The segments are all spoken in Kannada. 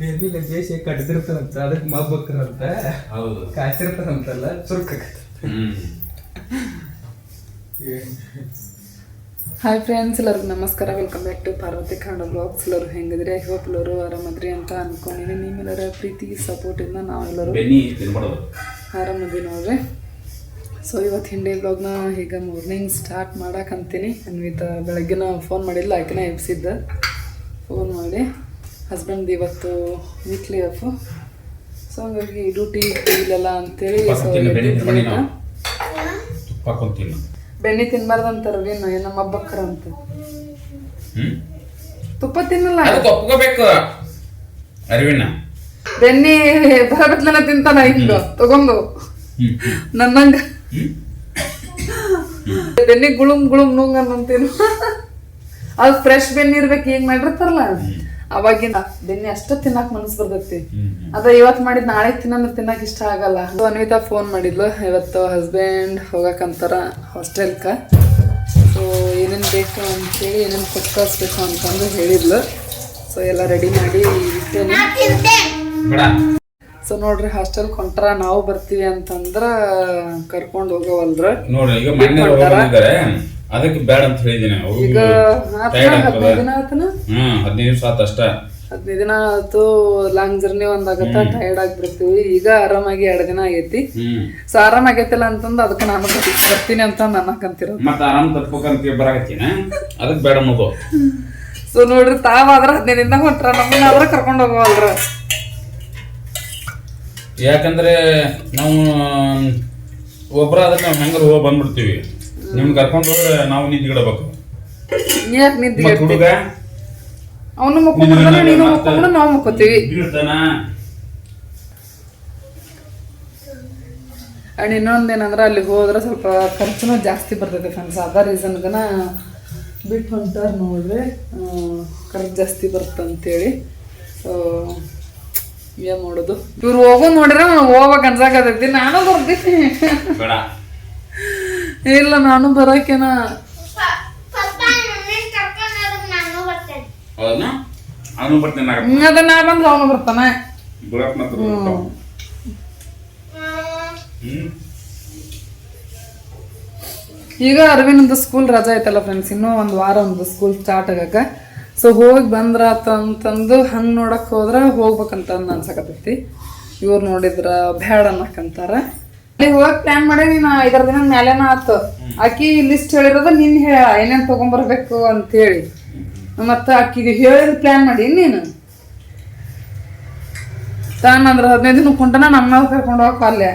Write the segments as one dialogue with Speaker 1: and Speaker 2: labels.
Speaker 1: ಬೇಬಿನ ದೇಶ ಕಟ್ಟಿದಿರ್ತಾರಂತ ಅದಕ್ಕೆ ಮಬ್ಬಕ್ರಂತ
Speaker 2: ಹೌದು.
Speaker 1: ಕಾಯ್ತಿರ್ತಾರಂತಲ್ಲ ಚುರುಕಾಗತ್ತೆ
Speaker 3: ಹಾಯ್ ಫ್ರೆಂಡ್ಸ್ ಎಲ್ಲರಿಗೂ ನಮಸ್ಕಾರ. Welcome back to Parvati Kannada blogs ಎಲ್ಲರೂ ಹೆಂಗಿದ್ರೆ? ಐ ಹೋಪ್ ಎಲ್ಲರೂ ಆರಾಮದ್ರಿ ಅಂತ ಅನ್ಕೊಂಡಿನಿ ನಿಮ್ಮೆಲ್ಲರ ಪ್ರೀತಿ ಸಪೋರ್ಟಿಂದ ನಾವೆಲ್ಲರೂ
Speaker 2: ಬೆನ್ನಿ ತಿನ್ಬಾರ್ದು
Speaker 3: ಆರಾಮದಿ ನೋಡ್ರಿ. ಸೊ ಇವತ್ತು ಹಿಂಡಿ ಬ್ಲಾಗ್ನ ಈಗ ಮಾರ್ನಿಂಗ್ ಸ್ಟಾರ್ಟ್ ಮಾಡಕ್ಕಂತೀನಿ ಅನ್ವಿತ ಬೆಳಗ್ಗೆನ ಫೋನ್ ಮಾಡಿಲ್ಲ ಆಕಿನ ಎಬ್ಸಿದ್ದ. ಫೋನ್ ಮಾಡಿ. ಹಸ್ಬೆಂಡ್ ಇವತ್ತು ವೀಕ್ಲಿ ಆಫ್ ಸೊ ಹಂಗಾಗಿ ಡ್ಯೂಟಿ ಇಲ್ಲಲ್ಲ ಅಂತೇಳಿ
Speaker 2: ಬೆಣ್ಣೆ
Speaker 3: ಸೊ
Speaker 2: ತಿನ್ನು, ಬೆನ್ನಿ ತಿನ್ಬೇಡಿ
Speaker 3: ಎದ್ದಿದ್ದ.
Speaker 2: ನಾವು. ತುಪ್ಪ ಕೊಂತೀನಿ
Speaker 3: ಬೆಣ್ಣೆ ಏನು ನಮ್ಮ ಹಬ್ಬಕ್ಕರ ಅಂತ. ತುಪ್ಪ ತಿನ್ನಲ್ಲ.
Speaker 2: ಒಪ್ಕೋಬೇಕು ಅರಿವಿನ
Speaker 3: ಬೆಣ್ಣೆ ಬರಬತ್ಲೆಲ್ಲ ತಿಂತಾನ ಹಿಂಗ ತಗೊಂಡು. ನನ್ನಂಗ. ಬೆಣ್ಣೆ ಗುಳುಮ್ ಗುಳುಮ್ ನುಂಗ್ ಅನ್ನಂತೇನು ಅದು ಫ್ರೆಶ್ ಬೆಣ್ಣೆ ಇರ್ಬೇಕು ಈಗ ಮಾಡಿರ್ತಾರಲ್ಲ. ಅವಾಗಿನ ದಿನ ಅಷ್ಟು ತಿನ್ನಕ್ ಮನಸ್ಸು ಬರ್ತೈತಿ. ಅದ ಇವತ್ ಮಾಡಿದ್ ನಾಳೆ ತಿನ್ನಂದ್ರೆ ತಿನ್ನಕ್ ಇಷ್ಟ ಆಗಲ್ಲ. ಅನ್ವಿತಾ ಫೋನ್ ಮಾಡಿದ್ಲು. ಇವತ್ತು ಹಸ್ಬೆಂಡ್ ಹೋಗಕ್ಕಂತಾರ ಹಾಸ್ಟೆಲ್ಕ ಸೊ ಏನೇನು ಬೇಕು ಅಂತೇಳಿ ಏನೇನು ಕೊಟ್ಟು ಕಳಿಸ್ಬೇಕು ಅಂತಂದು ಹೇಳಿದ್ಲು. ಸೊ ಎಲ್ಲ ರೆಡಿ ಮಾಡಿ ಸೊ ನೋಡ್ರಿ ಹಾಸ್ಟೆಲ್ ಕೊಂಟ್ರ ನಾವು ಬರ್ತೀವಿ ಅಂತಂದ್ರ ಕರ್ಕೊಂಡು ಹೋಗವಲ್ರ.
Speaker 2: ಅದಕ್ಕೆ ಬೇಡ ಅಂತ ಹೇಳಿದ್ದೀನಿ.
Speaker 3: ಈಗ
Speaker 2: ಟೈರ್ಡ್ ಆಗ್ತದ.
Speaker 3: ಹದಿನೈದು ದಿನ ಆತನ
Speaker 2: ಹ್ಮ್ ಹದಿನೈದು ದಿವಸ ಆತ ಅಷ್ಟ.
Speaker 3: ಹದಿನೈದು ದಿನ ಆಯ್ತು ಲಾಂಗ್ ಜರ್ನಿ ಒಂದಾಗತ್ತ ಟೈರ್ಡ್ ಆಗ್ಬಿಡ್ತೀವಿ. ಈಗ ಆರಾಮಾಗಿ ಎರಡು ದಿನ ಆಗೈತಿ.
Speaker 2: ಹ್ಮ್.
Speaker 3: ಸೊ ಆರಾಮ ಆಗೈತಿಲ್ಲ ಅಂತಂದು ಅದಕ್ಕೆ ನಾನು ಬರ್ತಿ- ಬರ್ತೀನಿ ಅಂತ ಅನ್ನಕಂತಿರೋದು
Speaker 2: ಮತ್ತೆ ಆರಾಮ್ ತಪ್ಬೇಕಂತ ಬರಾಕತ್ತೀನ ಅದಕ್ಕೆ ಬೇಡ ಅನ್ನೋದು
Speaker 3: ಸೊ ನೋಡ್ರಿ ತಾವಾದ್ರ ಹದಿನೈದು ದಿನ ಹೊಂಟ್ರ ನಮ್ಮನ್ನ ಆದ್ರ ಕರ್ಕೊಂಡು ಹೋಗವಲ್ರ?
Speaker 2: ಯಾಕಂದ್ರೆ ನಾವು ಒಬ್ರ ಅದಕ್ಕೆ ನಾವು ಹೆಂಗ್ರ ಹೋಗಿ ಬಂದ್ಬಿಡ್ತೀವಿ. ನಿಮ್ನ ಕರ್ಕೊಂಡು ಹೋದ್ರೆ ನಾವು ನಿಂತ್ಗಿಡಬೇಕು
Speaker 3: ಯಾಕೆ
Speaker 2: ನಿಂತು ಹುಡುಗ
Speaker 3: ಅವನು ಮುಕ್ಕೊಂಡ್ರೆ ನೀನು ಮುಕ್ಕೊಂಡ್ರೆ ನಾವು ಮುಕ್ಕೋತೀವಿ
Speaker 2: ಬೀಳ್ತಾನ
Speaker 3: ಅಂಡ್ ಇನ್ನೊಂದೇನಂದ್ರೆ ಅಲ್ಲಿ ಹೋದ್ರೆ ಸ್ವಲ್ಪ ಖರ್ಚುನೂ ಜಾಸ್ತಿ ಬರ್ತೈತೆ ಫ್ರೆಂಡ್ಸ್ ಅದ ರೀಸನ್ಗನ ಬಿಟ್ಟು ಹೊಂಟಾರ ನೋಡ್ರಿ. ಖರ್ಚು ಜಾಸ್ತಿ ಬರ್ತಂತೇಳಿ. ಸೊ ಏನ್ ಮಾಡೋದು? ಇವ್ರು ಹೋಗೋ ನೋಡಿದ್ರೆ ಹೋಗ್ಬೇಕು ಅನ್ಸಾಕತ್ತೈತಿ ನಾನು ಬರ್ತೀನಿ
Speaker 2: ಬೇಡ.
Speaker 3: ಇಲ್ಲ ನಾನು ಬರಕೇನ.
Speaker 2: ಹೌದಾ? ಅವನು ಬರ್ತೀನಿ ನಾಗ
Speaker 3: ಹ್ಮ್, ಅದ ನಾ ಬಂದ್ರೆ ಅವನು ಬರ್ತಾನೆ.
Speaker 2: ಮಾತ್ರ
Speaker 3: ಈಗ ಅರವಿಂದ ಸ್ಕೂಲ್ ರಜಾ ಐತಲ್ಲ ಫ್ರೆಂಡ್ಸ್ ಇನ್ನೂ ಒಂದು ವಾರ ಒಂದು ಸ್ಕೂಲ್ ಸ್ಟಾರ್ಟ್ ಆಗಕ ಸೊ ಹೋಗಿ ಬಂದ್ರಾತ ಅಂತಂದು ಹಂಗೆ ನೋಡಕ್ ಹೋದ್ರೆ ಹೋಗ್ಬೇಕಂತ ಅನ್ಸಕತ್ತೈತಿ. ಇವ್ರು ನೋಡಿದ್ರ ಬ್ಯಾಡ ಅನ್ನಕಂತಾರ ಅಲ್ಲಿ ಹೋಗಿ ಪ್ಲಾನ್ ಮಾಡಿ ನೀನು ಐದರ ದಿನ ಮ್ಯಾಲೇನ ಆತು. ಅಕ್ಕಿ ಲಿಸ್ಟ್ ಹೇಳಿರೋದ ನಿನ್ ಹೇಳ ಏನೇನ್ ತಗೊಂಬರ್ಬೇಕು ಅಂತೇಳಿ. ಮತ್ತ ಆಕಿಗೆ ಹೇಳಿದ ಪ್ಲಾನ್ ಮಾಡಿ ನೀನು. ತಾನಂದ್ರ ಹದಿನೈದು ದಿನ ಕುಂಟನ ನಮ್ಮ ಕರ್ಕೊಂಡು ಹೋಗಕ್ ಅಲ್ಲೇ.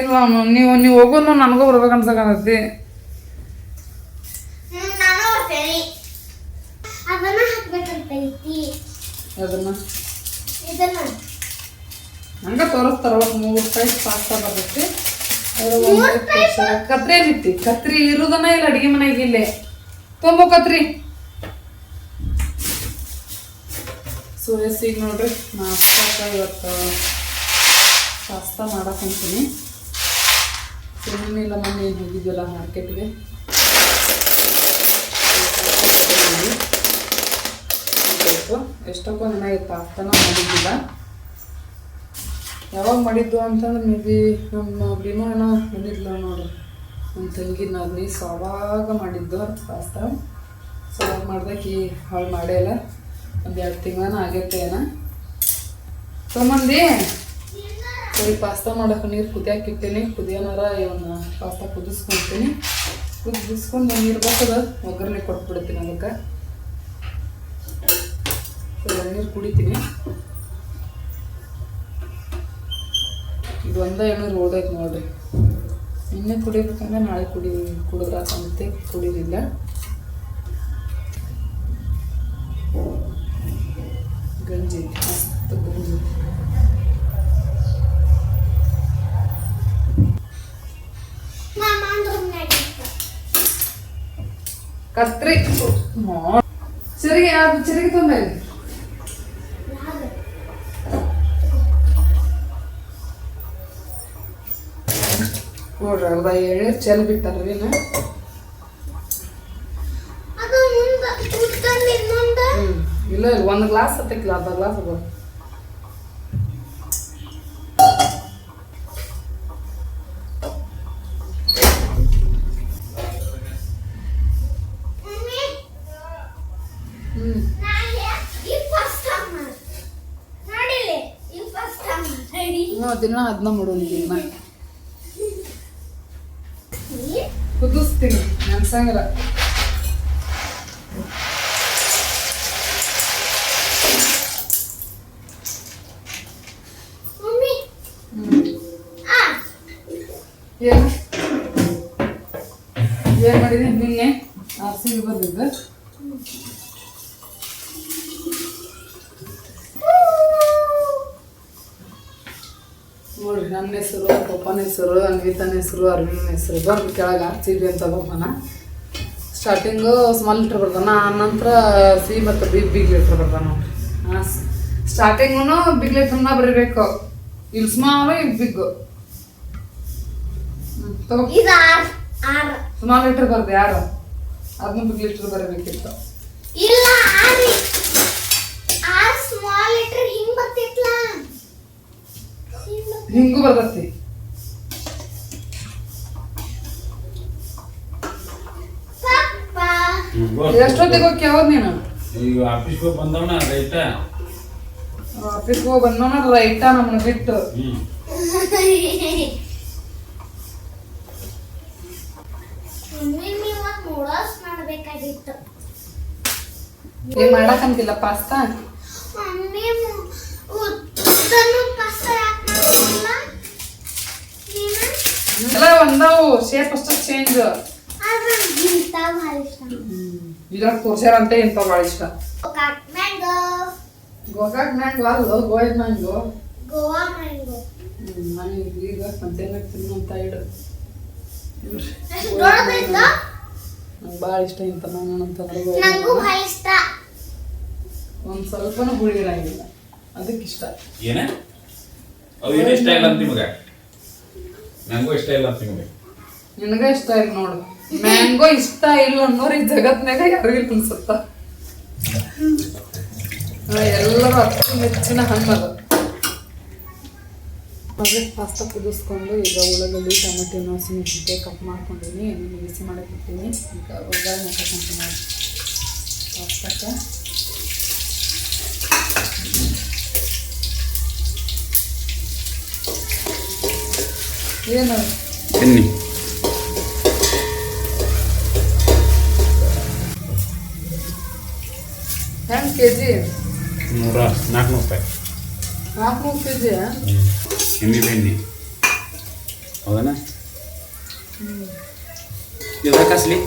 Speaker 3: ಇಲ್ಲ ನೀವು ನೀವು ಹೋಗೋನು ನನಗೂ ಬರ್ಬೇಕು ಅನ್ಸಕತ್ತೈತಿ.
Speaker 4: ಅದನ್ನ
Speaker 3: ಅದನ್ನ?
Speaker 4: ಇದನ್ನ.
Speaker 3: ಹಂಗ ತೋರಿಸ್ತಾರ ಒಟ್ಟು ಮೂರು ಸೈಜ್ ಪಾಸ್ತಾ ಬರ್ತೈತಿ. ಕತ್ರಿ ಎಲ್ಲಿಟ್ಟಿ ಕತ್ರಿ ಇರುದನ ಇಲ್ಲ ಅಡಿಗೆ ಮನೆಗೆ ಇಲ್ಲೇ? ತೊಂಬ ಕತ್ರಿ. ಸೊ ಎಸ್ ಈಗ ನೋಡ್ರಿ ನಾಷ್ಟಾಕ ಇವತ್ತು? ಪಾಸ್ತಾ ಮಾಡಕ್ ಅಂತೀನಿ ಇಲ್ಲ ಮೊನ್ನೆ ಏನು ಹೋಗಿದ್ವಲ್ಲ ಮಾರ್ಕೆಟ್ಗೆ ಎಷ್ಟಕ್ಕೂ ನನಗೆ ಪಾಸ್ತಾನ ಮಾಡಿದ್ದಿಲ್ಲ. ಯಾವಾಗ ಮಾಡಿದ್ದು ಅಂತಂದ್ರೆ ಮೇ ಬಿ ನಮ್ಮ ಭೀಮಾ ಏನೋ ಬಂದಿದ್ಲ ನೋಡು. ನಮ್ಮ ತಂಗಿನ ಅಗ್ನಿ ಸೊ ಅವಾಗ ಮಾಡಿದ್ದು ಪಾಸ್ತಾ ಸೊ ಅವಾಗ ಮಾಡ್ದಕ್ಕೆ ಹಾಳು ಮಾಡೇ ಇಲ್ಲ. ಒಂದು ಎರಡು ತಿಂಗಳನ ಆಗೈತೆ ಏನ. ತೊಂಬಂದಿ ಸರಿ ಈ ಪಾಸ್ತಾ ಮಾಡೋಕೆ ನೀರು ಕುದಿಯಕ್ಕೆ ಕುದಿಯೋನಾರ ಇವನ್ನ ಪಾಸ್ತಾ ಕುದಿಸ್ಕೊಂತೀನಿ. ಕುದಿಸ್ಕೊಂಡು ನೀರು ಬರ್ತದ ಒಗ್ಗರಣೆ ಕೊಟ್ಬಿಡ್ತೀನಿ ಅದಕ್ಕೆ. ನೀರು ಕುಡಿತೀನಿ. ಒಂದೇ ಎಣ್ಣೆ ರೋಡೈತೆ ನೋಡ್ರಿ ನಿನ್ನೆ ಕುಡಿಬೇಕಂದ್ರೆ ನಾಳೆ ಕುಡಿ ಕುಡಿದ್ರ ಸಂತೆ ಕುಡಿಲಿಲ್ಲ ಗಂಜಿ ಮಸ್ತ್ ಗಂಜಿ
Speaker 4: ಮಾಮ ಅಂದ್ರೆ ನಡೀತ
Speaker 3: ಕತ್ರಿ ಮಾ- ಸರಿಗೆ ಅದು ಸರಿಗೆ ತೊಂದರೆ ನೋಡ್ರಿ ಅರ್ಧ ಎಳ್ನೀರು ಚೆಲ್ ಬಿಟ್ಟಾರ್ರಿ ಇಲ್ಲ ಇಲ್ಲ ಒಂದು ಗ್ಲಾಸ್ ಹತ್ತಕ್ಕಿಲ್ಲ ಅರ್ಧ ಗ್ಲಾಸ್ ಅದ.
Speaker 4: ದಿನ
Speaker 3: ಅದನ್ನ
Speaker 4: ಮಾಡೋಣ ಈ ಫಸ್ಟ್ ಟೈಮ್ ನೋಡಿಲಿ ಈ ಫಸ್ಟ್ ಟೈಮ್ ರೆಡಿ
Speaker 3: ಹ್ಞೂ ದಿನ ಅದನ್ನ ಮಾಡೋದು ದಿನ
Speaker 4: ಆ.
Speaker 3: ಏನು? ಏನು ಮಾಡಿದೆ? ನಿನ್ನೆ ಆರ್ ಸಿ ಬಿ ಬಂದಿದ್ದು. ನೋಡ್ರಿ ನನ್ನ ಹೆಸರು ಪಪ್ಪನ ಹೆಸರು ಅನ್ವಿತನ ಹೆಸರು ಅರವಿಂದನ ಹೆಸರು. ಬರ್ರಿ ಕೆಳಗೆ ಆರ್ ಸಿ ಬಿ ಅಂತ ಬರ್ತಾನ ಸ್ಟಾರ್ಟಿಂಗು ಸ್ಮಾಲ್ ಲೀಟ್ರ್ ಬರ್ತಾನ ಆನಂತರ ಸಿ ಮತ್ತು ಬಿ ಬಿಗ್ ಲೀಟ್ರ್ ಬರ್ತಾನ. ಸ್ಟಾರ್ಟಿಂಗೂ ಬಿಗ್ ಲೀಟ್ರನ್ನ ಬರೀಬೇಕು. ಇಲ್ಲಿ ಸ್ಮಾಲ್ ಇಲ್ಲಿ
Speaker 4: ಬಿಗ್
Speaker 3: ಸ್ಮಾಲ್ ಲೀಟರ್ ಬರ್ದು ಯಾರು? ಅದನ್ನ ಬಿಗ್ ಲೀಟರ್ ಬರಬೇಕಿತ್ತು.
Speaker 4: ಇಲ್ಲ ಸ್ಮಾಲ್ ಲೆಟರ್ ಬರ್ತಿತ್ಲ. ಹಿಂಗೂ
Speaker 3: ಬರ್ತೈತಿ. ಎಷ್ಟೊತ್ತಿಗೆ ಹೋಗಿ ನೀನು?
Speaker 2: ಈಗ ಆಫೀಸ್ಗೆ ಹೋಗಿ ಬಂದವನ ರೈತ.
Speaker 3: ಆಫೀಸ್ಗೆ ಹೋಗಿ ಬಂದವನ ರೈಟ ನಮ್ಮನ್ನ ಬಿಟ್ಟು. ಏನ್ ಮಾಡಕಂತಿಲ್ಲ ಪಾಸ್ತಾ ಎಲ್ಲ ಒಂದವು ಶೇಪ್ ಅಷ್ಟು ಚೇಂಜ್
Speaker 4: ಆದ್ರೆ ಇಂಥ ಭಾಳ ಇಷ್ಟ.
Speaker 3: ಇದ್ರಾಗ ತೋರ್ಸ್ಯಾರ ಅಂತ ಇಂಥ ಭಾಳ ಇಷ್ಟ?
Speaker 4: Mango.
Speaker 3: Gokak mango mango?
Speaker 4: Goa mango.
Speaker 3: ಮನೆ ಈಗ ಮಧ್ಯಾಹ್ನ ತಿನ್ನುವಂತ
Speaker 4: ದೊಡ್ಡದಿತ್ತು
Speaker 3: ನಂಗೆ ಭಾಳ ಇಷ್ಟ ಇಂಥ ನಾನು ಅಂತಂದ್ರೆ
Speaker 4: ನಂಗೂ ಭಾಳ ಇಷ್ಟ.
Speaker 3: ಒಂದು ಸ್ವಲ್ಪನೂ ಹುಳಿ ಇರಂಗಿಲ್ಲ ಅದಕ್ಕೆ ಇಷ್ಟ.
Speaker 2: ಏನೇ? ಅವು ಏನು ಇಷ್ಟ ಇಲ್ಲ ಅಂತ ನಿಮಗೆ? ನಂಗೂ ಇಷ್ಟ ಇಲ್ಲ ಅಂತ ನಿಮಗೆ?
Speaker 3: ನಿನಗ ಇಷ್ಟ ಇಲ್ಲ ನೋಡು. ಮ್ಯಾಂಗೋ ಇಷ್ಟ ಇಲ್ಲ ಅನ್ನೋರು ಈ ಜಗತ್ನಾಗ ಯಾರಿಗೂ ಅನ್ಸುತ್ತ? ಎಲ್ಲರೂ ಅತಿ ಮೆಚ್ಚಿನ ಹಣ್ಣದ ಅದೇ. ಪಾಸ್ತಾ ಕುದಿಸ್ಕೊಂಡು ಈಗ ಉಳ್ಳಾಗಡ್ಡಿ, ಟೊಮೆಟೊ ಹಸಿಮೆಣಸಿನ್ಕಾಯಿ ಕಟ್ ಮಾಡ್ಕೊಂಡಿನಿ ಎಣ್ಣೆ ಬಿಸಿ ಇಟ್ಟಿನಿ ಈಗ ಒಗ್ಗರಣೆ ಹಾಕಂತ ನೋಡಿ. ಪಾಸ್ತಕ್ಕೆ. ಏನು? ಕೆ ಜಿ
Speaker 2: ನೂರ ನಾಲ್ಕುನೂರು ರೂಪಾಯಿ
Speaker 3: ನಾಲ್ಕುನೂರು ಕೆ ಜಿ
Speaker 2: ಎಮ್ಮೆ ಬೆಣ್ಣೆ. ಹೌದನ? ಇದು ಕಸ್ಲಿ?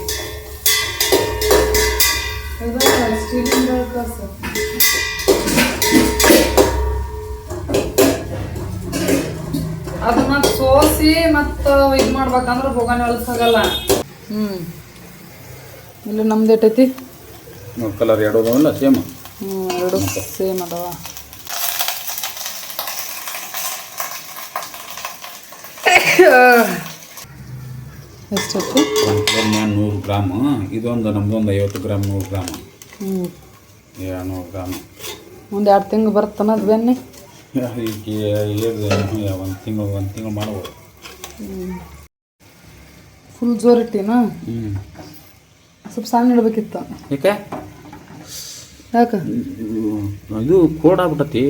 Speaker 3: ಸ್ಟೀಲಿಂದ ಗ್ಲಾಸ್ ಅದು ಮತ್ತೆ ಸೋಸಿ ಮತ್ತು ಇದು ಮಾಡ್ಬೇಕಂದ್ರೆ ಬೋಗಾನೆ ಹೊಲಸಾಗಲ್ಲ ಹ್ಞೂ ಇಲ್ಲಿ ನಮ್ದು ಎಟ್ಟೈತಿ?
Speaker 2: ಕಲರ್ ಎರಡು ಸೇಮ್
Speaker 3: ಎರಡು ಸೇಮ್ ಅದಾವ.
Speaker 2: ಮ್ಯಾನ್ ನೂರು ಗ್ರಾಮ್. ಇದೊಂದು ನಮ್ದೊಂದು ಐವತ್ತು ಗ್ರಾಮ್ ನೂರು ಗ್ರಾಮ್.
Speaker 3: ಹ್ಞೂ
Speaker 2: ನೂರು ಗ್ರಾಮ್.
Speaker 3: ಒಂದು ಎರಡು ತಿಂಗಳು ಬರ್ತನ ಅದು ಬೆನ್ನಿ
Speaker 2: ಈಗ ಒಂದು ತಿಂಗಳು ಒಂದು ತಿಂಗಳು ಮಾಡ್ಬೋದು.
Speaker 3: ಫುಲ್ ಜೋರಿಟ್ಟಿನಾ
Speaker 2: ಹ್ಞೂ
Speaker 3: ಸ್ವಲ್ಪ ಸಣ್ಣ ಇಡ್ಬೇಕಿತ್ತು.
Speaker 2: ಯಾಕೆ
Speaker 3: ಯಾಕೆ?
Speaker 2: ಇದು ಕೋಡ್ ಆಗ್ಬಿಟ್ಟತಿ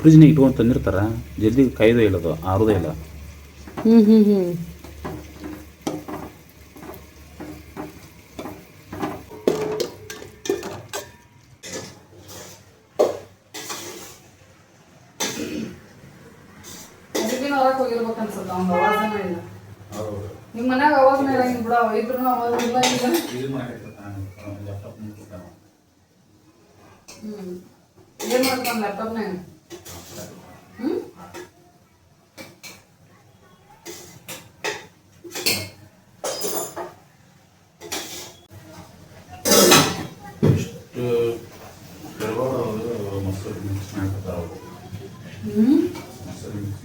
Speaker 2: ಫ್ರಿಜ್ನಾಗ ಇಟ್ಕೊಂಡು ತಂದಿರ್ತಾರ. ಜಲ್ದಿ ಕಾಯ್ದೇ ಇಲ್ಲ ಅದು ಆರೋದೇ ಇಲ್ಲ.
Speaker 3: ಹ್ಞೂ ಹ್ಞೂ ಹ್ಞೂ ನಿಮ್ಮ ಮನ್ಯಾಗ ಅವಾಗ ಇರಂಗಿಲ್ಲ ಬಿಡ ಇದ್ರು ಅವಾಗ ಇಲ್ಲ ಈಗ ಹ್ಞೂ ಏನು ಮಾಡ್ತಾನೆ ಲ್ಯಾಪ್ಟಾಪ್ನಾಗ ಹ್ಞೂ
Speaker 2: ಮೊಸರು ಮಿಕ್ಸ್ ಮಾಡ್ಕೊತಾರ ಅವರು
Speaker 3: ಹ್ಞೂ
Speaker 2: ಮೊಸರು ಮಿಕ್ಸ್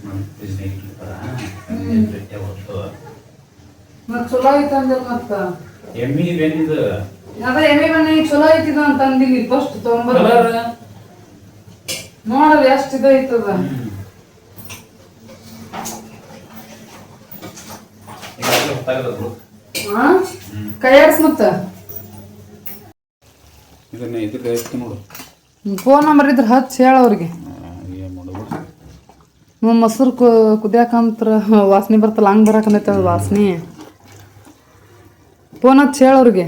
Speaker 2: ಮಾಡಿ ಫ್ರಿಜ್ನಾಗ ಇಟ್ಟಿರ್ತಾರ ಹೊತ್ತು
Speaker 3: ಮತ್ತೆ ಚಲೋ ಐತೆ ಅಂದ್ರೆ ಮತ್ತೆ
Speaker 2: ಎಮ್ಮಿ ಬೆಂದಿದ್ದು
Speaker 3: ಅದ ಎಮ್ಮೆ ಮನೆ ಚಲೋ ಐತಿದ ಅಂತ ಅಂದಿನಿ ಫಸ್ಟ್ ತೊಗೊಂಬರ ನೋಡಲ್ಲ ಎಷ್ಟು ಇದು ಐತದ. ಹಾ ಕೈಯಾಡ್ಸ್ ಮತ್ತ?
Speaker 2: ಇದನ್ನ ಇದಕ್ಕೆ ನೋಡು.
Speaker 3: ಫೋನ್ ನಂಬರ್ ಇದ್ರೆ ಹಚ್ಚಿ ಹೇಳ ಅವ್ರಿಗೆ. ನೀವು ಮೊಸರು ಕುದಿಯಾಕಂತ್ರ ವಾಸನೆ ಬರ್ತಲ್ಲ ಹಂಗೆ ಬರಕಂದೈತೆ ವಾಸನೆ. ಫೋನ್ ಹಚ್ಚಿ ಹೇಳ ಅವ್ರಿಗೆ.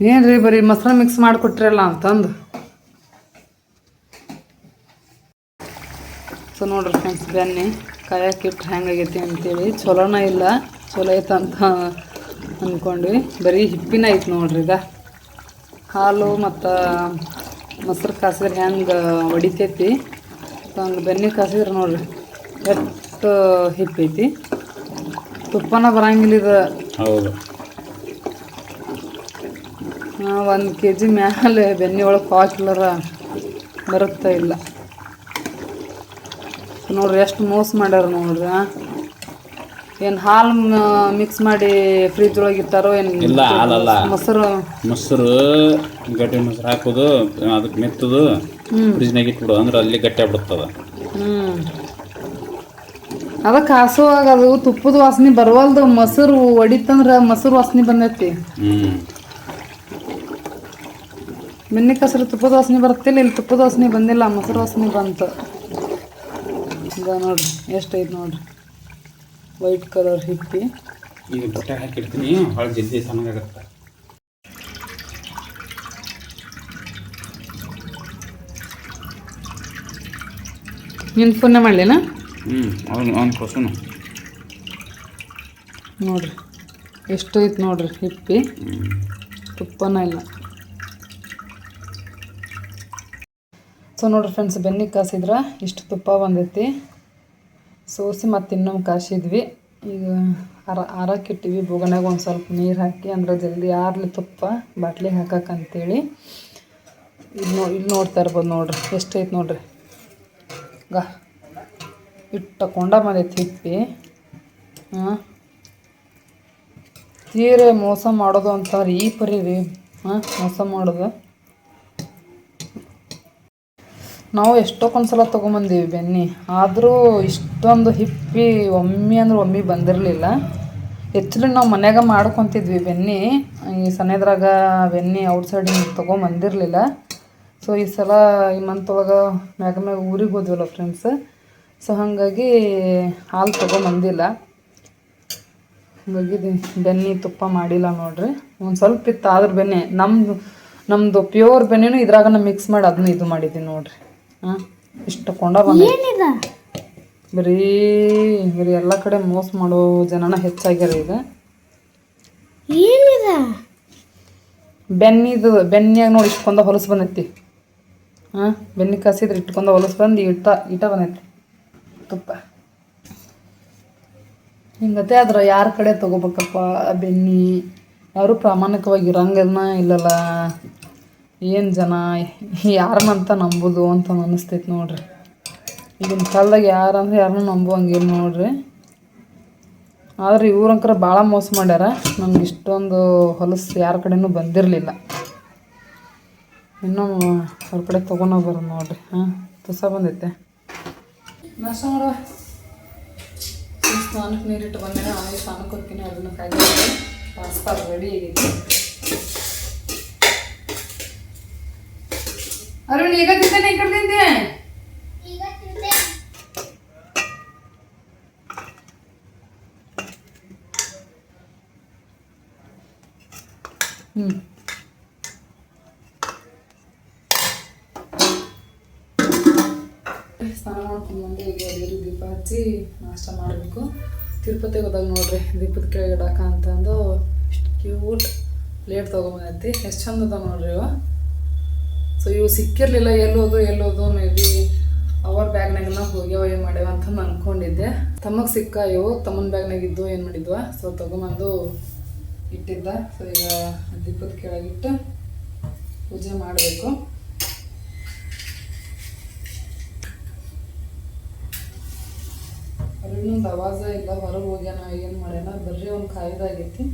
Speaker 3: ಏನ್ರಿ ಬರೀ ಮೊಸರು ಮಿಕ್ಸ್ ಮಾಡಿಕೊಟ್ರಲ್ಲ ಅಂತಂದು? ಸೊ ನೋಡ್ರಿ ಫ್ರೆಂಡ್ಸ್ ಬೆನ್ನಿ ಕಾಯಕ್ಕಿಟ್ಟು ಹೆಂಗಾಗೈತಿ ಅಂತೇಳಿ. ಚಲೋನ ಇಲ್ಲ ಚಲೋ ಐತೆ ಅಂತ ಅಂದ್ಕೊಂಡ್ವಿ ಬರೀ ಹಿಪ್ಪಿನ ಐತೆ ನೋಡ್ರಿ ಈಗ. ಹಾಲು ಮತ್ತು ಮೊಸರು ಕಾಸಿದ್ರೆ ಹೆಂಗೆ ಹೊಡಿತೈತಿ ಹಂಗೆ ಬೆನ್ನಿ ಕಾಸಿದ್ರೆ ನೋಡ್ರಿ ಎಷ್ಟು ಹಿಪ್ಪೈತಿ. ತುಪ್ಪನ ಬರಂಗಿಲ್ಲ ಇದು. ಒಂದು ಕೆ ಜಿ ಮ್ಯಾಲೆ ಬೆನ್ನಿ ಒಳಗೆ ಪಾಕಿಲ್ಲರ ಬರುತ್ತಾ ಇಲ್ಲ. ನೋಡ್ರಿ ಎಷ್ಟು ಮೋಸ ಮಾಡ್ಯಾರ ನೋಡ್ರಿ ಏನು ಹಾಲು ಮಿಕ್ಸ್ ಮಾಡಿ ಫ್ರಿಜ್ ಒಳಗೆ ಇಟ್ಟಾರೋ ಏನು
Speaker 2: ಇಲ್ಲ, ಹಾಲಲ್ಲ.
Speaker 3: ಮೊಸರು?
Speaker 2: ಮೊಸರು ಗಟ್ಟಿ ಮೊಸರು ಹಾಕೋದು ಅದಕ್ಕೆ ಮೆತ್ತದು ಫ್ರಿಜ್ನಾಗ ಇಟ್ಬಿಡು ಅಂದ್ರೆ ಅಲ್ಲಿ ಗಟ್ಟಿ ಆಗ್ಬಿಡ್ತದ.
Speaker 3: ಹ್ಞೂ ಅದ ಕಾಸುವಾಗ ಅದು ತುಪ್ಪದ ವಾಸನೆ ಬರವಲ್ದು ಮೊಸರು ಒಡಿತಂದ್ರೆ ಮೊಸರು ವಾಸನೆ ಬಂದೈತಿ.
Speaker 2: ಹ್ಞೂ
Speaker 3: ಬೆನ್ನಿ ಕಸರು ತುಪ್ಪದ ವಾಸನೆ ಬರ್ತಿಲ್ಲ ಇಲ್ಲಿ ತುಪ್ಪದ ವಾಸನೆ ಬಂದಿಲ್ಲ ಮೊಸರು ವಾಸನೆ ಬಂತು. ಈಗ ನೋಡ್ರಿ ಎಷ್ಟೈತೆ ನೋಡ್ರಿ. ವೈಟ್ ಕಲರ್ ಹಿಪ್ಪಿ.
Speaker 2: ಈಗ ಬಟ್ಟೆ ಹಾಕಿರ್ತೀನಿ ಭಾಳ ಜಲ್ದಿ ಸಣ್ಣಗಾಗತ್ತೆ.
Speaker 3: ನಿನ್ನ ಪುಣ್ಯ ಮಾಡಲಿನ?
Speaker 2: ಹ್ಞೂ ಅವ್ನು ಅವ್ನು ಕೊಸನು.
Speaker 3: ನೋಡ್ರಿ ಎಷ್ಟು ಐತೆ ನೋಡ್ರಿ ಹಿಪ್ಪಿ. ತುಪ್ಪನ ಇಲ್ಲ. ಸೊ ನೋಡ್ರಿ ಫ್ರೆಂಡ್ಸ್ ಬೆನ್ನಿ ಕಾಸಿದ್ರೆ, ಇಷ್ಟು ತುಪ್ಪ ಬಂದೈತಿ. ಸೋಸಿ ಮತ್ತು ಇನ್ನೊಂದು ಕಾಸಿದ್ವಿ. ಈಗ ಆರ ಆರಕ್ಕಿಟ್ಟಿವಿ ಬೋಗಣ್ಯಾಗ ಒಂದು ಸ್ವಲ್ಪ ನೀರು ಹಾಕಿ, ಅಂದ್ರೆ ಜಲ್ದಿ ಆರ್ಲಿ ತುಪ್ಪ ಬಾಟ್ಲಿಗೆ ಹಾಕಕ್ಕಂತೇಳಿ ಇಲ್ಲಿ ನೋ ಇಲ್ಲಿ ನೋಡ್ತಾ ಇರ್ಬೋದು ನೋಡ್ರಿ, ಎಷ್ಟೈತೆ ನೋಡ್ರಿ. ಗ, ಇಟ್ಟು ಕೊಂಡ ಬಂದೈತಿ ಹಿಪ್ಪಿ. ಹಾಂ. ತೀರೆ ಮೋಸ ಮಾಡೋದು ಅಂತಾರೆ ಈ ಪರಿ ರೀ ಹಾಂ, ಮೋಸ ಮಾಡೋದು. ನಾವು ಎಷ್ಟೊಕ್ಕೊಂದ್ಸಲ ತೊಗೊಂಬಂದೀವಿ ಬೆನ್ನಿ. ಆದರೂ ಇಷ್ಟೊಂದು ಹಿಪ್ಪಿ, ಒಮ್ಮೆ ಅಂದ್ರೆ ಒಮ್ಮೆ ಬಂದಿರಲಿಲ್ಲ. ಹೆಚ್ಚಲಿ ನಾವು ಮನ್ಯಾಗ ಮಾಡ್ಕೊತಿದ್ವಿ ಬೆನ್ನಿ. ಈ ಸನೇದ್ರಾಗ ಬೆನ್ನಿ ಔಟ್ಸೈಡ್ ತೊಗೊಂಬಂದಿರಲಿಲ್ಲ. ಸೊ ಈ ಸಲ ಈ ಮಂತ್ ಒಳಗೆ ಮ್ಯಾಗ ಮ್ಯಾಗ ಊರಿಗೆ ಹೋದ್ವಲ್ಲ ಫ್ರೆಂಡ್ಸ್ ಸೊ ಹಾಗಾಗಿ ಹಾಲು ತೊಗೊಂಬಂದಿಲ್ಲ. ಹಾಗಾಗಿ ಬೆನ್ನಿ ತುಪ್ಪ ಮಾಡಿಲ್ಲ ನೋಡ್ರಿ. ಒಂದು ಸ್ವಲ್ಪ ಇತ್ತು, ಆದ್ರೆ ಬೆನ್ನೆ ನಮ್ಮದು ನಮ್ಮದು ಪ್ಯೂರ್ ಬೆನ್ನೆನೂ ಇದ್ರಾಗ ಮಿಕ್ಸ್ ಮಾಡಿ ಅದನ್ನ ಇದು ಮಾಡಿದ್ದೀನಿ ನೋಡ್ರಿ. ಹಾಂ? ಇಷ್ಟು ಕೊಂಡ ಬಂದ ಬರೀ ಬರೀ ಎಲ್ಲ ಕಡೆ ಮೋಸ ಮಾಡೋ ಜನನ ಹೆಚ್ಚಾಗ್ಯಾರ ಈಗ.
Speaker 4: ಏನಿದ?
Speaker 3: ಬೆನ್ನಿದು ಬೆನ್ನಿಯಾಗ ನೋಡಿ ಇಟ್ಕೊಂಡ ಹೊಲಸು ಬಂದೈತಿ. ಹಾಂ? ಬೆನ್ನಿ ಕಸಿದ್ರೆ ಇಟ್ಕೊಂಡ ಹೊಲಸು ಬಂದು ಇಟ್ಟ ಇಟ ಬಂದೈತಿ. ತುಪ್ಪ. ಹಿಂಗತೆ ಆದ್ರೆ ಯಾರ ಕಡೆ ತಗೋಬೇಕಪ್ಪ ಬೆನ್ನಿ? ಯಾರು ಪ್ರಾಮಾಣಿಕವಾಗಿ ಇರಂಗದನ್ನ ಇಲ್ಲಲ್ಲ? ಏನು ಜನ ಯಾರನ್ನಂತ ನಂಬೋದು ಅಂತ ಅನ್ನಿಸ್ತೈತೆ ನೋಡ್ರಿ. ಈಗಿನ ಕಾಲದಾಗ ಯಾರಂದ್ರೆ ಯಾರನ್ನೂ ನಂಬುವಂಗಿಲ್ಲ ನೋಡ್ರಿ. ಆದ್ರೆ ಇವ್ರಂಕರ ಭಾಳ ಮೋಸ ಮಾಡ್ಯಾರ. ನಮ್ಗೆ ಇಷ್ಟೊಂದು ಹೊಲಸು ಯಾರ ಕಡೆನೂ ಬಂದಿರಲಿಲ್ಲ. ಇನ್ನೂ ಅವ್ರ ಕಡೆ ತೊಗೊಂಡು ಬರೋದು ನೋಡ್ರಿ. ಹಾಂ, ತುಸ ಬಂದೈತೆ. ಮಾಡುವ ಸ್ನಾನಕ್ಕೆ ನೀರಿಟ್ಟು ಬಂದಾಗ ಆಮೇಲೆ ಸ್ನಾನಕ್ಕೆ ಹೋಗ್ತೀನಿ ಅದನ್ನು ಕಾಯಿ ಪಾಸ್ತಾ ರೆಡಿ ಆಗೈತಿ. ಅರುಣ್ ಈಗ ತಿಂತೇನೆ ಈ ಕಡೆ ತಿಂತೆ. ಹ್ಞೂ ಸ್ನಾನ ಮಾಡ್ಕೊಂಡು ಬಂದು. ಈಗ ದೇವ್ರಿಗೆ ದೀಪ ಹಚ್ಚಿ ನಾಷ್ಟ ಮಾಡಬೇಕು. ತಿರುಪತಿಗೆ ಹೋದಾಗ ನೋಡ್ರಿ ದೀಪದ ಕೆಳಗೆ ಇಡಾಕ ಅಂತಂದು ಇಷ್ಟು ಕ್ಯೂಟ್ ಪ್ಲೇಟ್ ತೊಗೊಂಬಂದೈತಿ ಎಷ್ಟು ಚಂದ ನೋಡ್ರಿ ಇವ. ಸೊ ಇವು ಸಿಕ್ಕಿರಲಿಲ್ಲ ಎಲ್ಲೋದು ಎಲ್ಲೋದು ಮೇ ಬಿ ಅವ್ರ ಬ್ಯಾಗ್ನಾಗೆಲ್ಲ ಹೋಗ್ಯಾವ ಏನು ಮಾಡ್ಯಾವ ಅಂತ ಅನ್ಕೊಂಡಿದ್ದೆ. ತಮಗೆ ಸಿಕ್ಕ ಇವು ತಮ್ಮನ ಬ್ಯಾಗ್ನಾಗ ಇದ್ದು, ಏನು ಮಾಡಿದ್ವ? ಸೊ ತೊಗೊಂಬಂದು ಇಟ್ಟಿದ್ದ. ಸೊ ಈಗ ದೀಪದ ಕೆಳಗಿಟ್ಟು ಪೂಜೆ ಮಾಡಬೇಕು. ಇನ್ನೊಂದು ಅವಾಜ ಇಲ್ಲ, ಹೊರಗೆ ಹೋಗ್ಯಾನ, ಏನು ಮಾಡ್ಯಾನ ಬರ್ರಿ ಒಂದು ಕಾಯ್ದಾಗೈತಿ.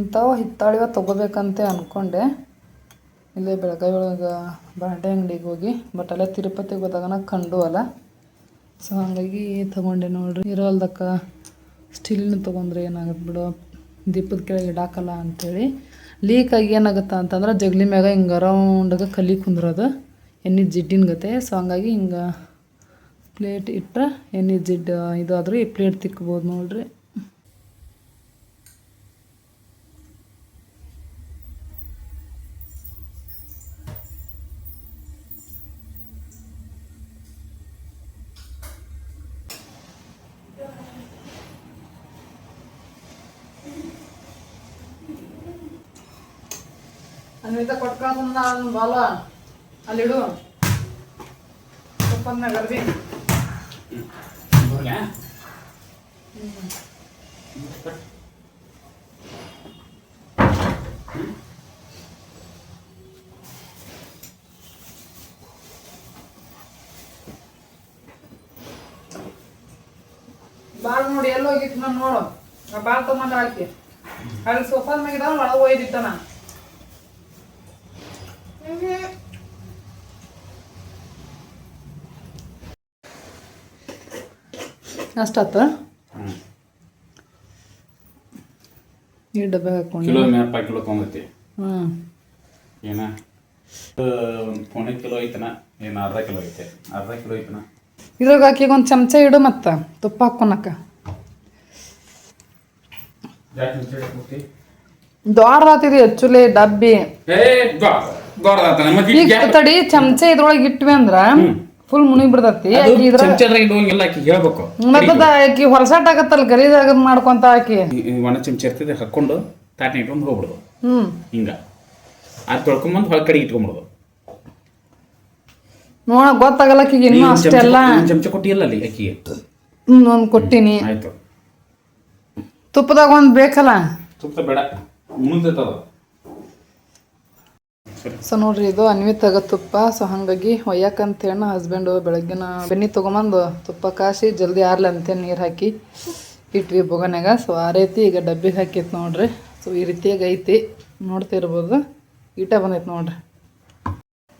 Speaker 3: ಇಂಥವು ಹಿತ್ತಾಳಿವ ತೊಗೋಬೇಕಂತ ಅಂದ್ಕೊಂಡೆ ಇಲ್ಲೇ ಬೆಳಗಾವಿ ಒಳಗೆ ಬಾಂಡೆ ಅಂಗಡಿಗೆ ಹೋಗಿ ಬಟ್ ಅಲ್ಲೇ ತಿರುಪತಿಗೆ ಹೋದಾಗ ಕಂಡು ಅಲ್ಲ. ಸೊ ಹಾಗಾಗಿ ತೊಗೊಂಡೆ ನೋಡ್ರಿ. ಇರೋಲ್ದಕ್ಕ ಸ್ಟೀಲ್ನ ತೊಗೊಂಡ್ರೆ ಏನಾಗುತ್ತೆ ಬಿಡು. ದೀಪದ ಕೆಳಗೆ ಇಡಾಕಲ್ಲ ಅಂಥೇಳಿ ಲೀಕಾಗಿ ಏನಾಗುತ್ತೆ ಅಂತಂದ್ರೆ ಜಗ್ಲಿ ಮ್ಯಾಗ ಹಿಂಗೆ ರೌಂಡಾಗ ಕಲಿ ಕುಂದ್ರೋದು. ಎಣ್ಣೆ ಜಿಡ್ಡಿನ ಗತೆ. ಸೊ ಹಂಗಾಗಿ ಹಿಂಗೆ ಪ್ಲೇಟ್ ಇಟ್ಟರೆ ಎಣ್ಣೆ ಜಿಡ್ಡು ಇದಾದರೂ ಈ ಪ್ಲೇಟ್ ತಿಕ್ಬೋದು ನೋಡ್ರಿ. ಅನ್ವಿತ ಕೊಟ್ಕೊಂಡು ನಾನು ಬಾಲ. ಅಲ್ಲಿಡು ಒಪ್ಪಂದ್ನಾಗ ಅರ್ಬಿ ಬಾಳ್ ನೋಡಿ ಎಲ್ಲೋಗಿತ್ತು ನಾನು ನೋಡು. ಬಾಳ್ ತೊಗೊಂಡು ಹಾಕಿ. ಅಲ್ಲಿ ಸೋಫಾದ ಮ್ಯಾಗಿದ ಒಳಗೆ ಒಯ್ದಿತ್ತ ನಾ ಅಷ್ಟಾತ ಈ ಡಬ್ಬೆ ಹಾಕೊಂಡು
Speaker 2: ಕಿಲೋ ಮ್ಯಾಪ್ ಕಿಲೋ ತೊಗೊಂಡೈತಿ
Speaker 3: ಹ್ಞೂ
Speaker 2: ಏನ? ಒಂದು ಪೌಣೆ ಕಿಲೋ ಐತನ? ಏನು ಅರ್ಧ ಕಿಲೋ ಐತೆ? ಅರ್ಧ ಕಿಲೋ ಐತನ?
Speaker 3: ಇದ್ರಾಗ ಹಾಕಿ ಒಂದು ಚಮಚ ಇಡು ಮತ್ತೆ ತುಪ್ಪ ಹಾಕ್ಕೊನಕ. ದ್ವಾರ ಆತಿರಿ ಹೆಚ್ಚುಲಿ ಡಬ್ಬಿ. ಈಗ ತಡಿ ಚಮಚ ಇದ್ರೊಳಗೆ ಇಟ್ವಿ ಅಂದ್ರ ಫುಲ್ ಮುನಿ ಬಿಡ್ತತಿ. ಆಕಿ ಇದ್ರ
Speaker 2: ಚಮಚದ್ರಾಗ ಇಡುವಂಗಿಲ್ಲ ಆಕಿ ಹೇಳ್ಬೇಕು.
Speaker 3: ಮತ್ತದ ಆಕಿ ಹೊರಸಾಟ ಆಗತ್ತಲ್ಲ ಗಲೀಜಾಗ ಮಾಡ್ಕೊಂತ ಆಕಿ.
Speaker 2: ಈ- ಈ ಒಣ ಚಮಚ ಇರ್ತದೆ ಹಾಕೊಂಡು ತಾಟ್ನ ಇಟ್ಕೊಂಡು ಹೋಗ್ಬಿಡೋದು.
Speaker 3: ಹ್ಮ್.
Speaker 2: ಹಿಂಗ. ಅದು ತೊಳ್ಕೊಂಬಂದು ಹೊಳ ಕಡೆ ಇಟ್ಕೊಂಬಿಡುದು.
Speaker 3: ನೋಡ ಗೊತ್ತಾಗಲ್ಲ ಆಕಿಗೆ ಇನ್ನೂ ಅಷ್ಟೆಲ್ಲ.
Speaker 2: ಚಮಚ ಕೊಟ್ಟಿಲ್ಲ ಅಲ್ಲಿ ಅಕ್ಕಿ
Speaker 3: ಹ್ಮ್ ಒಂದ್ ಕೊಟ್ಟಿನಿ.
Speaker 2: ಆಯ್ತು.
Speaker 3: ತುಪ್ಪದಾಗ ಒಂದ್ ಬೇಕಲ್ಲ?
Speaker 2: ತುಪ್ಪ ಬೇಡ. ಮುಣಿತದ
Speaker 3: ಸೊ ನೋಡ್ರಿ ಇದು ಅನ್ವಿತಾಗ ತುಪ್ಪ. ಸೊ ಹಾಗಾಗಿ ಒಯ್ಯಾಕಂತೇಳಿ ನಾ ಹಸ್ಬೆಂಡು ಬೆಳಗ್ಗಿನ ಬೆನ್ನಿ ತೊಗೊಂಬಂದು ತುಪ್ಪ ಕಾಸಿ ಜಲ್ದಿ ಆರ್ಲಿ ಅಂತ ನೀರು ಹಾಕಿ ಇಟ್ವಿ ಬೊಗನ್ಯಾಗ. ಸೊ ಆ ರೀತಿ ಈಗ ಡಬ್ಬಿಗೆ ಹಾಕಿತ್ತು ನೋಡ್ರಿ. ಸೊ ಈ ರೀತಿಯಾಗಿ ಐತಿ. ನೋಡ್ತಿರ್ಬೋದು ಈಟ ಬಂದೈತೆ ನೋಡ್ರಿ.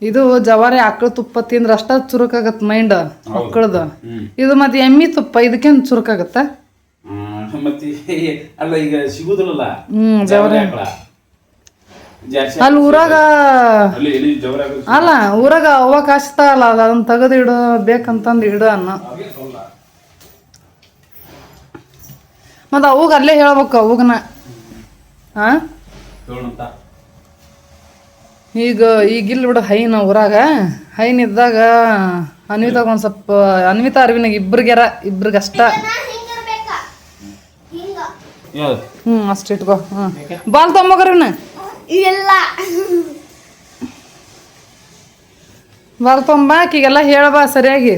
Speaker 3: ಇದು ಜವಾರಿ ಆಕಳ ತುಪ್ಪ ತಿಂದ್ರೆ ಅಷ್ಟ ಚುರುಕಾಗತ್ತೆ ಮೈಂಡ್ ಮಕ್ಕಳದ ಇದು ಮತ್ತೆ ಎಮ್ಮಿ ತುಪ್ಪ ಇದಕ್ಕೇನು ಚುರುಕಾಗತ್ತ?
Speaker 2: ಅಲ್ಲ ಈಗ
Speaker 3: ಹ್ಮ್
Speaker 2: ಜವಾರಿ ಆಕಳ.
Speaker 3: ಅಲ್ಲಿ ಊರಾಗ
Speaker 2: ಅಲ್ಲಿ
Speaker 3: ಊರಾಗ ಅವಕಾಶ ಅಲ್ಲ ಅದು ಅದನ್ನ ತೆಗೆದು ಇಡು ಬೇಕಂತಂದು ಇಡು ಅನ್ನ. ಮತ್ತೆ ಅವಾಗ ಅಲ್ಲೇ ಹೇಳ್ಬೇಕು ಅವಾಗನ. ಹಾ ಈಗ ಈಗಿಲ್ಲ ಬಿಡು ಹೈನ ಊರಾಗ. ಹೈನ್ ಇದ್ದಾಗ ಅನ್ವಿತಾಗ ಒಂದು ಸ್ವಲ್ಪ ಅನ್ವಿತಾ ಅರ್ವಿನಾಗ ಇಬ್ರಿಗ್ಯಾರ
Speaker 4: ಇಬ್ರಿಗೆ
Speaker 2: ಅಷ್ಟ
Speaker 3: ಹ್ಞೂ ಅಷ್ಟು ಇಟ್ಕೋ. ಹ್ಞೂ ಬಾಲ್ ತೊಂಬಗ್ರವ್ನ
Speaker 4: ಇಲ್ಲ.
Speaker 3: ಬರ್ತೊಂಬ ತೊಂಬ ಆಕಿಗೆಲ್ಲ ಹೇಳಬಾ ಸರಿಯಾಗಿ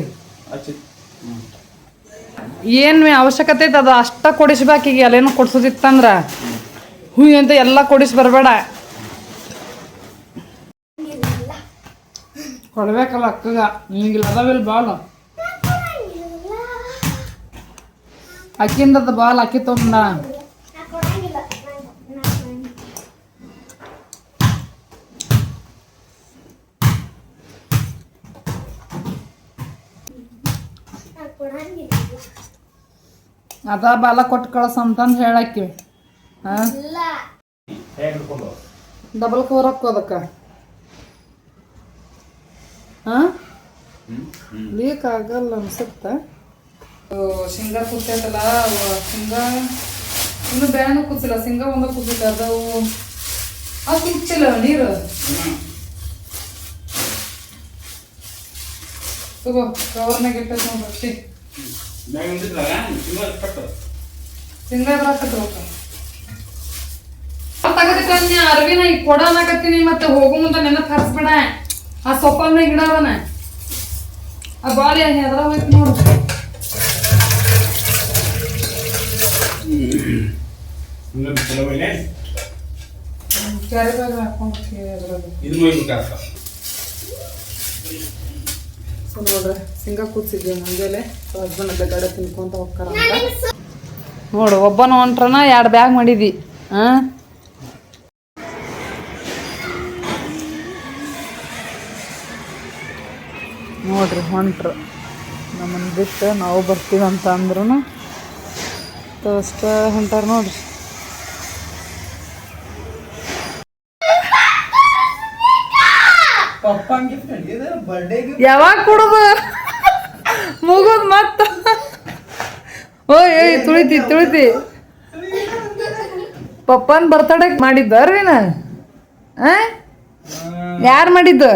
Speaker 3: ಏನು ಅವಶ್ಯಕತೆ ಐತೆ ಅದು ಅಷ್ಟ ಕೊಡಿಸ್ಬೇಕು ಈಗ ಅಲ್ಲೇನು ಕೊಡ್ಸೋದಿತ್ತಂದ್ರ. ಹೂ ಅಂತ ಎಲ್ಲ ಕೊಡಿಸಿ ಬರಬೇಡ. ಕೊಡ್ಬೇಕಲ್ಲ ಅಕ್ಕಗ. ನಿಂಗಿಲ್ಲ ಅದಾವಿಲ್ಲ ಬಾಲ್. ಅಕ್ಕಿಂದದ ಬಾಲ್ ಅಕ್ಕಿ ತೊಗೊಂಡ
Speaker 4: ನಾ ಕೊಡಂಗಿಲ್ಲ ನಾ- ನಾ- ನಾ ಕೊಡಂಗಿಲ್ಲ
Speaker 3: ಅದ ಬಾಲ ಕೊಟ್ಟು ಕಳ್ಸ ಅಂತಂದು ಹೇಳಾಕಿವಿ ಹಾಂ? ಡಬಲ್ ಕವರ್ ಹಾಕೋದಕ್ಕ ಹಾಂ? ಲೀಕ್ ಆಗಲ್ಲ ಅನ್ಸುತ್ತೆ. ಶೇಂಗಾ ಕುತ್ತೈತಲ್ಲ ಶೇಂಗಾ ಇನ್ನು ಬ್ಯಾನು ಕುದಿಸಿಲ್ಲ ಶೇಂಗಾ ಒಂದ ಕುದಿತ ಅದು ಅದು ಕುಚ್ಚಿಲ್ಲ ನೀರು. ತಗೋ ಕವರ್ನಾಗ ಇಟ್ಟೈತೆ ನೋಡಿ ಅಷ್ಟೇ.
Speaker 2: ತಿಂಗಳ
Speaker 3: ತಗದಕ್ಕ ಅರ್ವಿನ ಈಗ ಕೊಡ ಅನ್ನಕತ್ತೀನಿ ಮತ್ತೆ ಹೋಗು ಮುಂದೆ ನೆನಪು ಹರಿಸ್ಬೇಡ. ಆ ಸೊಪ್ಪನ್ನ ಗಿಡ ಅದನ ಆ ಬಾಳಿ ಅದ್ರ ಹೋಯ್ತು ನೋಡು.
Speaker 2: ಹಂಗಾಗಿ ಚಲೋ ಇದು
Speaker 3: ಕ್ಯಾರಿ ಬ್ಯಾಗ್ ಹಾಕೊಂಡು ಅದ್ರಾಗ
Speaker 2: ಇದನ್ನ ಒಯ್ಬೇಕಾಗ್ತ
Speaker 3: ಸೊ ನೋಡ್ರಿ ಶೇಂಗಾ ಕೂಸಿದ್ವಿ ಮುಂಜಾನೆ ಹಸ್ಬೆಂಡ್ ಅಲ್ಲೇ ಗಾಡಿ ತಿನ್ಕೊಂತ ಹೋಗ್ತಾರ ನೋಡು, ಒಬ್ಬನ ಹೊಂಟ್ರನ ಎರಡು ಬ್ಯಾಗ್ ಮಾಡಿದಿ ಹಾಂ ನೋಡ್ರಿ ಹೊಂಟ್ರು ನಮ್ಮನ್ನು ಬಿಟ್ಟು ನಾವು ಬರ್ತೀವಿ ಅಂತ ಅಂದ್ರೂ ಅಷ್ಟ ಹೊಂಟಾರ ನೋಡ್ರಿ. ಯಾವಾಗ ಕೊಡೋದು? ಮುಗುದ್ ಮತ್ತ. ಓಯ್ ಓಯ್ ತುಳಿತಿ ತುಳಿತಿ. ಪಪ್ಪನ್ ಬರ್ತಡಕ್ ಮಾಡಿದ್ದಾರ್ರಿ ನಾ ಯಾರು ಮಾಡಿದ್ದು?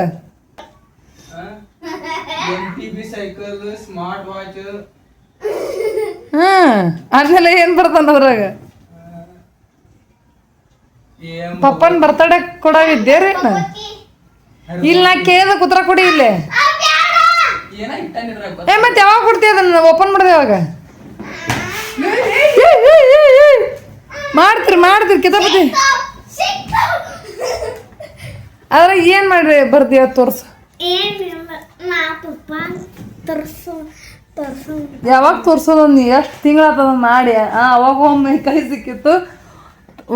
Speaker 1: ಸ್ಮಾರ್ಟ್ ವಾಚ್
Speaker 3: ಹ್ಮ್ ಆಮೇಲೆ ಏನ್ ಬರ್ತಾನ ಅದ್ರಾಗ? ಪಪ್ಪನ್ ಬರ್ತಡಕ್ ಕೊಡವಿದ್ದೇರಿ ನಾ ಇಲ್ಲ ನಾ ಕೇಳಿದ ಕುತ್ರ ಕೊಡಿ ಇಲ್ಲಿ.
Speaker 1: ಏನ ಇಟ್ಟಾನಿದ್ರ
Speaker 3: ಏ ಮತ್ತೆ ಯಾವಾಗ ಕೊಡ್ತೀಯ ಅದನ್ನ? ಓಪನ್ ಮಾಡಿದೆ ಯಾವಾಗ ಮಾಡ್ತೀರಿ ಮಾಡ್ತೀರಿ ಕಿತಾಪತಿ. ಆದ್ರೆ ಏನು ಮಾಡ್ರಿ ಬರ್ತೀಯ ತೋರ್ಸು?
Speaker 4: ಏನಿಲ್ಲ ನಾ ಪಪ್ಪ ತರ್ಸು ತರ್ಸು.
Speaker 3: ಯಾವಾಗ ತೋರ್ಸೋದು ನೀ? ಎಷ್ಟು ತಿಂಗಳಾತದ ಮಾಡಿ? ಆ ಅವಾಗ ಒಮ್ಮೆ ಕೈ ಸಿಕ್ಕಿತ್ತು.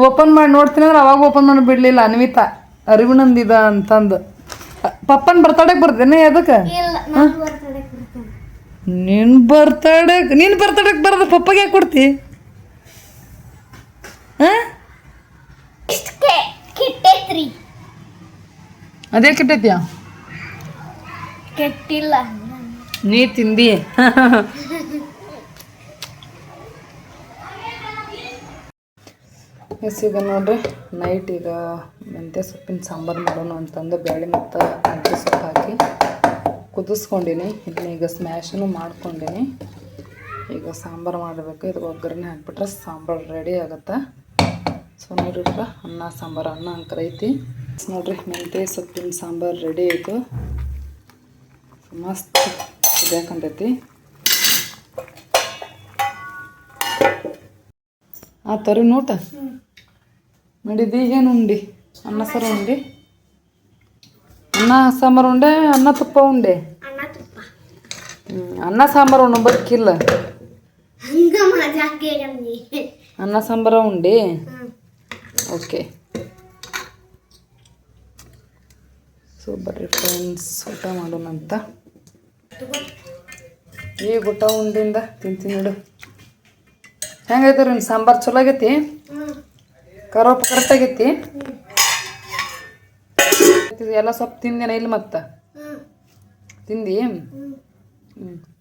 Speaker 3: ಓಪನ್ ಮಾಡಿ ನೋಡ್ತೀನಿ ಅಂದ್ರೆ ಅವಾಗ ಓಪನ್ ಮಾಡಿ ಬಿಡಲಿಲ್ಲ ಅನ್ವಿತಾ. ಅರಿವಿನಂದಿದ ಅಂತಂದು. ಪಪ್ಪನ ಬರ್ತಡೇಗೆ ಬರ್ತೀನಿ ಅದಕ್ಕೆ
Speaker 4: ನಾನು
Speaker 3: ನಿನ್ನ ಬರ್ತಡೇ ನಿನ್ನ ಬರ್ತಡೇಗೆ ಬರೋದು ಪಪ್ಪಗೆ ಯಾಕೆ ಕೊಡ್ತಿ? ಹಾಂ? ಅದೇ ಕೆಟ್ಟೈತಿಯ?
Speaker 4: ಕೆಟ್ಟಿಲ್ಲ.
Speaker 3: ನೀ ತಿಂದಿ. ಎಸ್ ಈಗ ನೋಡ್ರಿ ನೈಟ್ ಈಗ ಮೆಂತ್ಯ ಸೊಪ್ಪಿನ ಸಾಂಬಾರು ಮಾಡೋಣ ಅಂತಂದು ಬೇಳೆ ಮತ್ತು ಮೆಂತ್ಯ ಸೊಪ್ಪು ಹಾಕಿ ಕುದಿಸ್ಕೊಂಡಿನಿ. ಇದನ್ನ ಈಗ ಸ್ಮ್ಯಾಶನು ಮಾಡ್ಕೊಂಡಿನಿ. ಈಗ ಸಾಂಬಾರು ಮಾಡಬೇಕು. ಇದು ಒಗ್ಗರಣೆ ಹಾಕಿಬಿಟ್ರೆ ಸಾಂಬಾರು ರೆಡಿ ಆಗುತ್ತೆ. ಸೊ ನೋಡ್ರಿ ಅನ್ನ ಸಾಂಬಾರು ಅನ್ನ ಅಂಕರ್ ಐತಿ ನೋಡ್ರಿ ಮೆಂತ್ಯ ಸೊಪ್ಪಿನ ಸಾಂಬಾರು ರೆಡಿ ಆಯಿತು. ಮಸ್ತ್ ಕುದಿಯಾಕಂತೈತಿ. ಆ ತರಿ ನೋಟ ಮಾಡಿದ್ದಿ ಏನು ಉಂಡಿ? ಅನ್ನ ಸಾರು ಉಂಡೆ. ಅನ್ನ ಸಾಂಬಾರು ಉಂಡೆ ಅನ್ನ ತುಪ್ಪ ಉಂಡೆ.
Speaker 4: ಅನ್ನ
Speaker 3: ಸಾಂಬಾರು
Speaker 4: ಮಜಾಕೆ ಗಂದಿ
Speaker 3: ಅನ್ನ ಸಾಂಬಾರ ಉಂಡಿ? ಓಕೆ. ಸೊ ಬರ್ರಿ ಫ್ರೆಂಡ್ಸ್ ಊಟ ಮಾಡೋಣ ಅಂತ. ಈ ಊಟ ಉಂಡಿಂದ ತಿಂತೀನಿ ನೋಡು. ಹೆಂಗೈತೆ ರೀ ಸಾಂಬಾರು? ಚಲೋ ಆಗೈತಿ? ಕರೋಪ್ ಕರೆಕ್ಟ್ ಆಗೈತಿ? ಎಲ್ಲ ಸೊಪ್ಪು ತಿಂದೇನ ಇಲ್ಲಿ ಮತ್ತೆ? ತಿಂದು? ಹ್ಞೂ